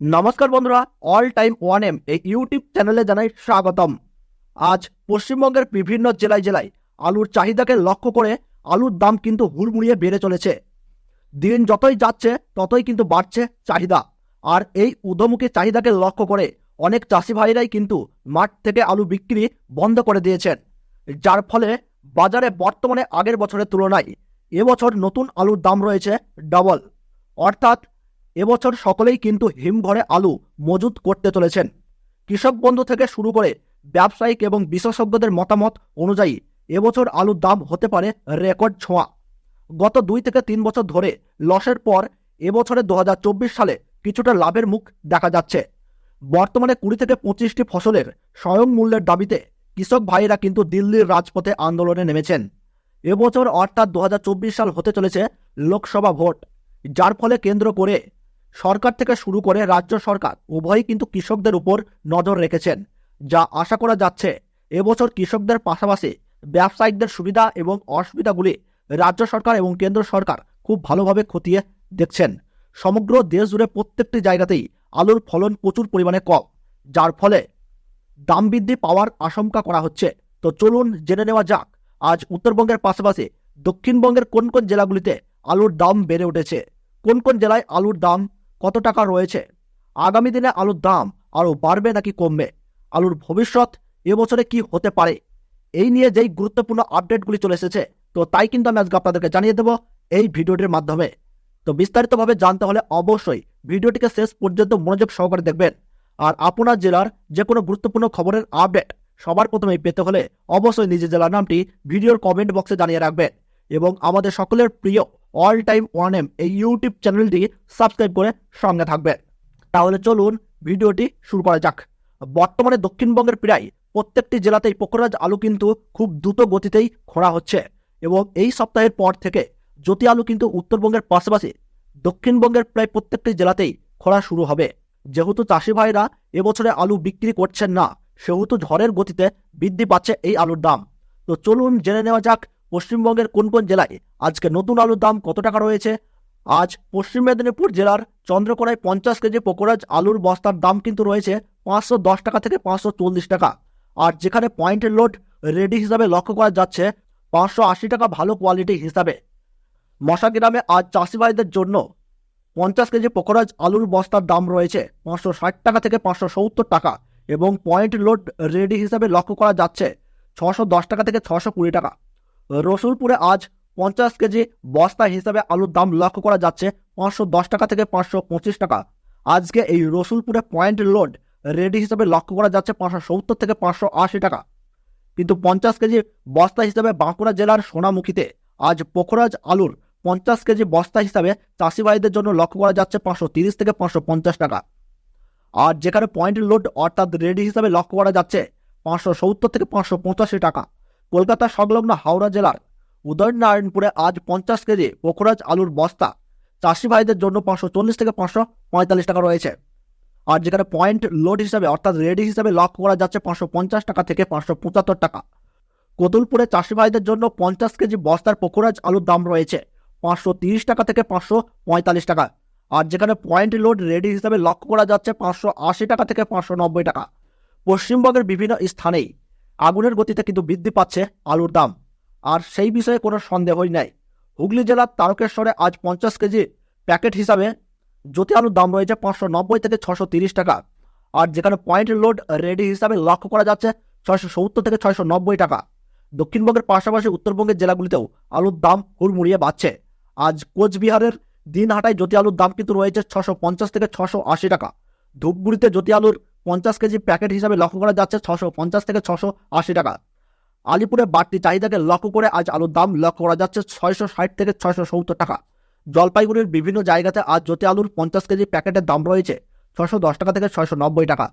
নমস্কার বন্ধুরা all time one M এই ইউটিউব চ্যানেলে জানাই স্বাগতম। আজ পশ্চিমবঙ্গের বিভিন্ন জেলায় জেলায় আলুর চাহিদাকে লক্ষ্য করে আলুর দাম কিন্তু হুড়মুড়িয়ে বেড়ে চলেছে। দিন যতই যাচ্ছে, ততই কিন্তু বাড়ছে চাহিদা। আর এই ঊর্ধ্বমুখী চাহিদাকে লক্ষ্য করে অনেক চাষি ভাইরাই কিন্তু মাঠ থেকে আলু বিক্রি বন্ধ করে দিয়েছেন। যার ফলে বাজারে বর্তমানে আগের বছরের তুলনায় এবছর নতুন আলুর দাম রয়েছে ডবল অর্থাৎ এবছর সকলেই কিন্তু হিমঘরে আলু মজুত করতে চলেছেন। কৃষক বন্ধু থেকে শুরু করে ব্যবসায়িক এবং বিশেষজ্ঞদের মতামত অনুযায়ী এবছর আলুর দাম হতে পারে রেকর্ড ছোঁয়া। গত দুই থেকে তিন বছর ধরে লসের পর এবছরে দু হাজার চব্বিশ সালে কিছুটা লাভের মুখ দেখা যাচ্ছে। বর্তমানে কুড়ি থেকে পঁচিশটি ফসলের স্বয়ং মূল্যের দাবিতে কৃষক ভাইয়েরা কিন্তু দিল্লির রাজপথে আন্দোলনে নেমেছেন। এবছর অর্থাৎ দু হাজার চব্বিশ সাল হতে চলেছে লোকসভা ভোট, যার ফলে কেন্দ্র করে সরকার থেকে শুরু করে রাজ্য সরকার উভয়ই কিন্তু কৃষকদের উপর নজর রেখেছেন, যা আশা করা যাচ্ছে এবছর কৃষকদের পাশাপাশি ব্যবসায়িকদের সুবিধা এবং অসুবিধাগুলি রাজ্য সরকার এবং কেন্দ্র সরকার খুব ভালোভাবে খতিয়ে দেখছেন। সমগ্র দেশ জুড়ে প্রত্যেকটি জায়গাতেই আলুর ফলন প্রচুর পরিমাণে কম, যার ফলে দাম বৃদ্ধি পাওয়ার আশঙ্কা করা হচ্ছে। তো চলুন জেনে নেওয়া যাক, আজ উত্তরবঙ্গের পাশাপাশি দক্ষিণবঙ্গের কোন কোন জেলাগুলিতে আলুর দাম বেড়ে উঠেছে? কোন কোন জেলায় আলুর দাম কত টাকা রয়েছে? আগামী দিনে আলুর দাম আরও বাড়বে নাকি কমবে? আলুর ভবিষ্যৎ এবছরে কি হতে পারে? এই নিয়ে যেই গুরুত্বপূর্ণ আপডেটগুলি চলে এসেছে, তো তাই কিন্তু আমি আজকে আপনাদেরকে জানিয়ে দেবো এই ভিডিওটির মাধ্যমে। তো বিস্তারিতভাবে জানতে হলে অবশ্যই ভিডিওটিকে শেষ পর্যন্ত মনোযোগ সহকারে দেখবেন। আর আপনার জেলার যে কোনো গুরুত্বপূর্ণ খবরের আপডেট সবার প্রথমেই পেতে হলে অবশ্যই নিজের জেলার নামটি ভিডিওর কমেন্ট বক্সে জানিয়ে রাখবেন এবং আমাদের সকলের প্রিয় অল টাইম ওয়ান এম এই ইউটিউব চ্যানেলটি সাবস্ক্রাইব করে সঙ্গে থাকবে। তাহলে চলুন ভিডিওটি শুরু করা যাক। বর্তমানে দক্ষিণবঙ্গের প্রায় প্রত্যেকটি জেলাতেই পোকরাজ আলু কিন্তু খুব দ্রুত গতিতেই খোঁড়া হচ্ছে এবং এই সপ্তাহের পর থেকে জ্যোতি আলু কিন্তু উত্তরবঙ্গের পাশাপাশি দক্ষিণবঙ্গের প্রায় প্রত্যেকটি জেলাতেই খোঁড়া শুরু হবে। যেহেতু চাষি ভাইরা এবছরে আলু বিক্রি করছেন না, সেহেতু ঝড়ের গতিতে বৃদ্ধি পাচ্ছে এই আলুর দাম। তো চলুন জেনে নেওয়া যাক পশ্চিমবঙ্গের কোন কোন জেলায় আজকে নতুন আলুর দাম কত টাকা রয়েছে? আজ পশ্চিম মেদিনীপুর জেলার চন্দ্রকোনায় পঞ্চাশ কেজি পকোড়াজ আলুর বস্তার দাম কিন্তু রয়েছে পাঁচশো দশ টাকা থেকে পাঁচশো চল্লিশ টাকা। আর যেখানে পয়েন্টের লোড রেডি হিসাবে লক্ষ্য করা যাচ্ছে, পাঁচশো আশি টাকা ভালো কোয়ালিটি হিসাবে। মশাগ্রামে আজ চাষি ভাইদের জন্য পঞ্চাশ কেজি পকোড়াজ আলুর বস্তার দাম রয়েছে পাঁচশো ষাট টাকা থেকে পাঁচশো সত্তর টাকা এবং পয়েন্ট লোড রেডি হিসাবে লক্ষ্য করা যাচ্ছে ছশো দশ টাকা থেকে ছশো কুড়ি টাকা। রসুলপুরে আজ পঞ্চাশ কেজি বস্তা হিসাবে আলুর দাম লক্ষ্য করা যাচ্ছে পাঁচশো দশ টাকা থেকে পাঁচশো পঁচিশ টাকা। আজকে এই রসুলপুরে পয়েন্ট লোড রেডি হিসাবে লক্ষ্য করা যাচ্ছে পাঁচশো সত্তর থেকে পাঁচশো আশি টাকা। কিন্তু পঞ্চাশ কেজি বস্তা হিসাবে বাঁকুড়া জেলার সোনামুখীতে আজ পোখরাজ আলুর পঞ্চাশ কেজি বস্তা হিসাবে চাষি ভাইদের জন্য লক্ষ্য করা যাচ্ছে পাঁচশো তিরিশ থেকে পাঁচশো পঞ্চাশ টাকা। আর যেখানে পয়েন্ট লোড অর্থাৎ রেডি হিসাবে লক্ষ্য করা যাচ্ছে পাঁচশো সত্তর থেকে পাঁচশো পঁচাশি টাকা। কলকাতা সংলগ্ন হাওড়া জেলার উদয়নারায়ণপুরে আজ পঞ্চাশ কেজি পোখরাজ আলুর বস্তা চাষি ভাইদের জন্য পাঁচশো চল্লিশ থেকে পাঁচশো পঁয়তাল্লিশ টাকা রয়েছে। আর যেখানে পয়েন্ট লোড হিসাবে অর্থাৎ রেডি হিসাবে লক্ষ্য করা যাচ্ছে পাঁচশো পঞ্চাশ টাকা থেকে পাঁচশো পঁচাত্তর টাকা। কোতুলপুরে চাষি ভাইদের জন্য পঞ্চাশ কেজি বস্তার পোখরাজ আলুর দাম রয়েছে পাঁচশো তিরিশ টাকা থেকে পাঁচশো পঁয়তাল্লিশ টাকা। আর যেখানে পয়েন্ট লোড রেডি হিসাবে লক্ষ্য করা যাচ্ছে পাঁচশো আশি টাকা থেকে পাঁচশো নব্বই টাকা। পশ্চিমবঙ্গের বিভিন্ন স্থানেই আগুনের গতিতে কিন্তু বৃদ্ধি পাচ্ছে আলুর দাম। আর সেই বিষয়ে কোনো সন্দেহই নাই। হুগলি জেলার তারকেশ্বরে আজ পঞ্চাশ কেজি প্যাকেট হিসাবে জ্যোতি আলুর দাম রয়েছে পাঁচশো নব্বই থেকে ছশো তিরিশ টাকা। আর যেখানে পয়েন্ট লোড রেডি হিসাবে লক্ষ্য করা যাচ্ছে, ছয়শো সত্তর থেকে ছয়শো নব্বই টাকা। দক্ষিণবঙ্গের পাশাপাশি উত্তরবঙ্গের জেলাগুলিতেও আলুর দাম হুড়মুড়িয়ে বাড়ছে। আজ কোচবিহারের দিনহাটায় জ্যোতি আলুর দাম কিন্তু রয়েছে ছশো পঞ্চাশ থেকে ছশো আশি টাকা। ধূপগুড়িতে জ্যোতি আলুর পঞ্চাশ কেজি প্যাকেট হিসাবে লক্ষ্য করা যাচ্ছে ছশো পঞ্চাশ থেকে ছশো আশি টাকা। আলিপুরে বাড়তি চাহিদাকে লক্ষ্য করে আজ আলুর দাম লক্ষ্য করা যাচ্ছে ছয়শো ষাট থেকে ছয়শো সত্তর টাকা। জলপাইগুড়ির বিভিন্ন জায়গাতে আজ জ্যোতি আলুর পঞ্চাশ কেজি প্যাকেটের দাম রয়েছে ছশো দশ টাকা থেকে ছয়শো নব্বই টাকা।